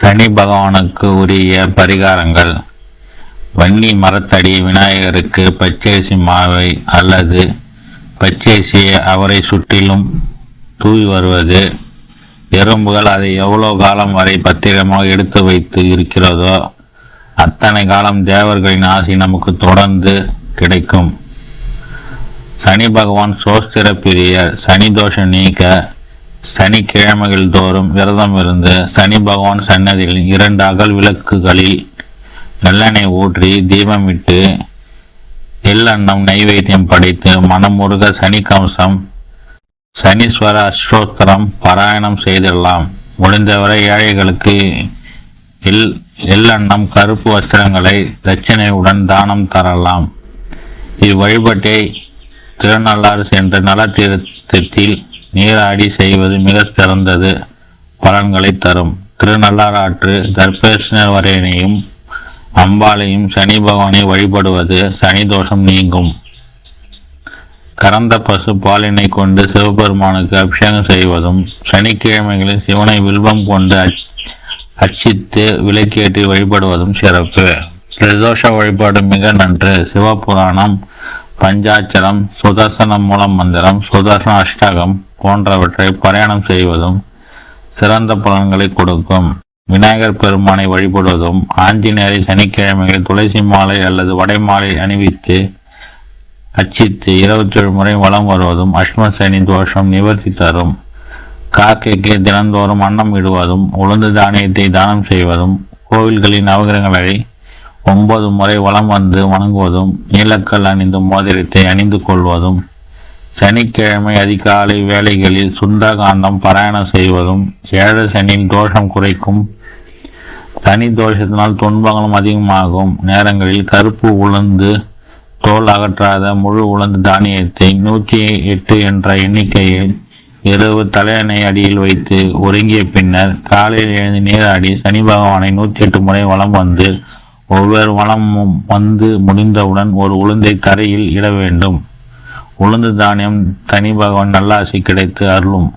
சனி பகவானுக்கு உரிய பரிகாரங்கள். வன்னி மரத்தடி விநாயகருக்கு பச்சரிசி மாவை அல்லது பச்சரிசியை அவரை சுற்றிலும் தூவி வருவது. எறும்புகள் அதை எவ்வளோ காலம் வரை பத்திரமாக எடுத்து வைத்து இருக்கிறதோ அத்தனை காலம் தேவர்களின் ஆசி நமக்கு தொடர்ந்து கிடைக்கும். சனி பகவான் சோஸ்திர பிரியர் சனி தோஷம் நீக்க சனிக்கிழமைகள் தோறும் விரதம் இருந்து சனி பகவான் சன்னதியில் இரண்டு அகல் விளக்குகளில் நல்லெண்ணெய் ஊற்றி தீபமிட்டு எள்ளெண்ணம் நைவேத்தியம் படைத்து மனமுருக சனி கம்சம் சனீஸ்வர அஷ்டோத்திரம் பாராயணம் செய்திடலாம் முடிந்தவரை ஏழைகளுக்கு எல் எள்ளெண்ணம் கருப்பு வஸ்திரங்களை தட்சிணையுடன் தானம் தரலாம். இவ்வழிபாட்டை திருநள்ளாறு சென்ற நலத்தீர்த்தத்தில் நீராடி செய்வது மிக சிறந்தது. பலன்களை தரும். திருநள்ளாராற்று ஆற்று தர்பேஸ்வரனையும் அம்பாளையும் சனி பகவானை வழிபடுவது சனி தோஷம் நீங்கும். கறந்த பசு பாலினை கொண்டு சிவபெருமானுக்கு அபிஷேகம் செய்வதும் சனிக்கிழமைகளில் சிவனை வில்வம் கொண்டு அச்- அர்ச்சித்து விளக்கேற்றி வழிபடுவதும் சிறப்பு. பிரதோஷ வழிபாடு மிக நன்று. சிவபுராணம் பஞ்சாட்சரம் சுதர்சன மூல மந்திரம் சுதர்சன அஷ்டகம் போன்றவற்றை பிரயாணம் செய்வதும் சிறந்த பலன்களை கொடுக்கும். விநாயகர் பெருமானை வழிபடுவதும் ஆஞ்சநேயரை சனிக்கிழமைகளில் துளசி மாலை அல்லது வடைமாலை அணிவித்து அச்சித்து இருபத்தேழு முறை வலம் வருவதும் அஷ்ம சனி தோஷம் நிவர்த்தி தரும். காக்கைக்கு தினந்தோறும் அன்னம் இடுவதும் உளுந்து தானியத்தை தானம் செய்வதும் கோவில்களின் நவகிரகங்களை ஒன்பது முறை வலம் வந்து வணங்குவதும் நீலக்கல் அணிந்து மோதிரத்தை அணிந்து கொள்வதும் சனிக்கிழமை அதிகாலை வேளைகளில் சுந்தரகாந்தம் பாராயணம் செய்வதும் ஏழ சனியின் தோஷம் குறைக்கும் சனி தோஷத்தினால் துன்பங்களும் அதிகமாகும். நேரங்களில் கருப்பு உளுந்து தோல் அகற்றாத முழு உளுந்து தானியத்தை நூற்றி எட்டு என்ற எண்ணிக்கையில் இரவு தலையணை அடியில் வைத்து ஒருங்கிய பின்னர் காலையில் எழுந்து நீராடி சனி பகவானை நூற்றி எட்டு முறை வலம் வந்து ஒவ்வொரு வளமும் வந்து முடிந்தவுடன் ஒரு உளுந்தை தரையில் இட வேண்டும். உளுந்து தானியம் தனி பகவான் நல்லாசி கிடைத்து அருளும்.